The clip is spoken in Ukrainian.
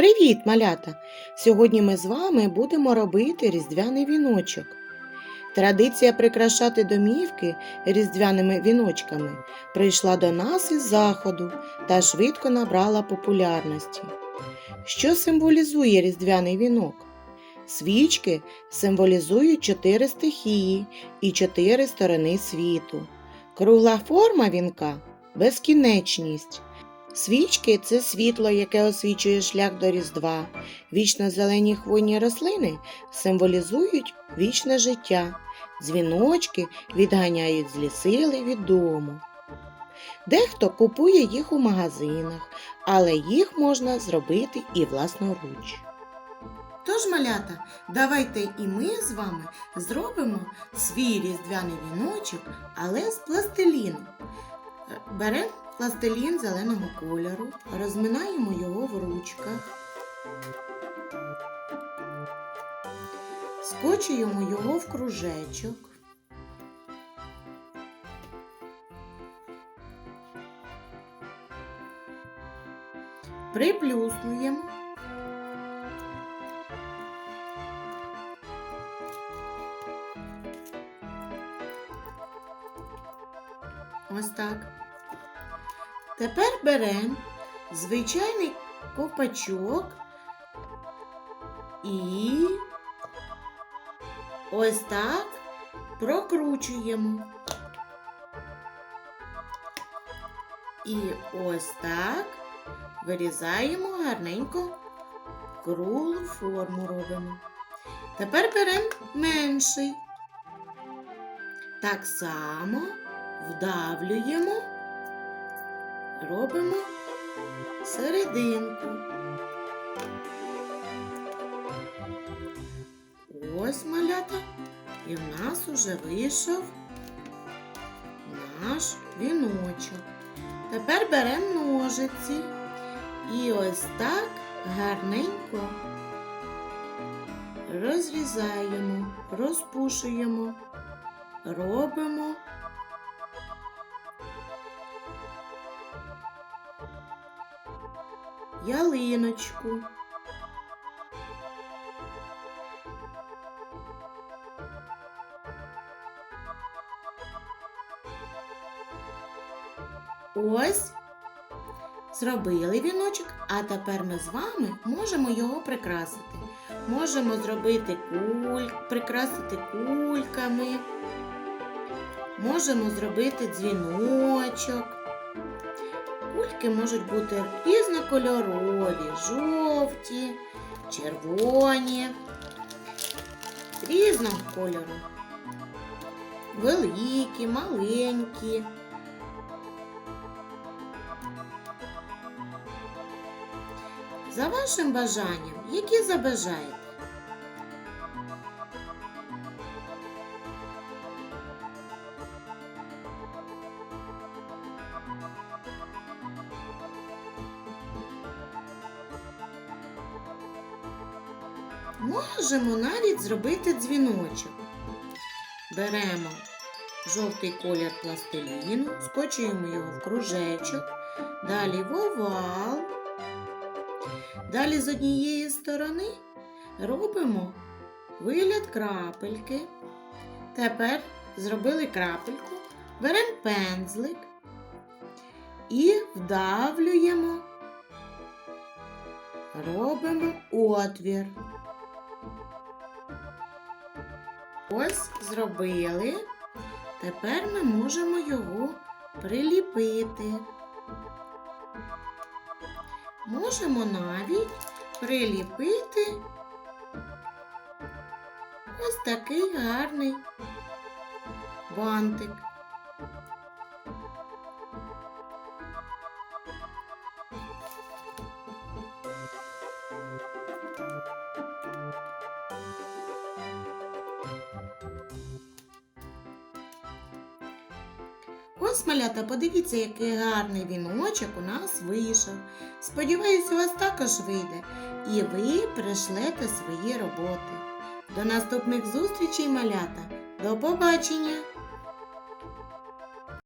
Привіт, малята! Сьогодні ми з вами будемо робити різдвяний віночок. Традиція прикрашати домівки різдвяними віночками прийшла до нас із заходу та швидко набрала популярності. Що символізує різдвяний вінок? Свічки символізують чотири стихії і чотири сторони світу. Кругла форма вінка безкінечність. Свічки це світло, яке освічує шлях до Різдва. Вічно зелені хвойні рослини символізують вічне життя. Дзвіночки відганяють злі сили від дому. Дехто купує їх у магазинах, але їх можна зробити і власноруч. Тож, малята, давайте і ми з вами зробимо свій різдвяний віночок, але з пластиліну. Е, Беремо пластилін зеленого кольору, розминаємо його в ручках, скочуємо його в кружечок. Приплюснуємо. Ось так. Тепер беремо звичайний ковпачок і ось так прокручуємо. І ось так вирізаємо гарненько круглу форму робимо. Тепер беремо менший. Так само вдавлюємо робимо серединку. Ось малята, і в нас уже вийшов наш віночок. Тепер беремо ножиці і ось так гарненько розрізаємо, розпушуємо, робимо ялиночку. Ось зробили віночок, а тепер ми з вами можемо його прикрасити. Можемо зробити куль, прикрасити кульками, можемо зробити дзвіночок. Кульки можуть бути різнокольорові, жовті, червоні, різного кольору. Великі, маленькі. За вашим бажанням, які забажаєте. Можемо навіть зробити дзвіночок. Беремо жовтий колір пластиліну, скочуємо його в кружечок, далі в овал. Далі з однієї сторони робимо вигляд крапельки. Тепер зробили крапельку, беремо пензлик і вдавлюємо, робимо отвір. Ось зробили. Тепер ми можемо його приліпити. Можемо навіть приліпити ось такий гарний бантик. Ось, малята, подивіться, який гарний віночок у нас вийшов. Сподіваюсь, у вас також вийде, і ви прийшлете свої роботи. До наступних зустрічей, малята. До побачення!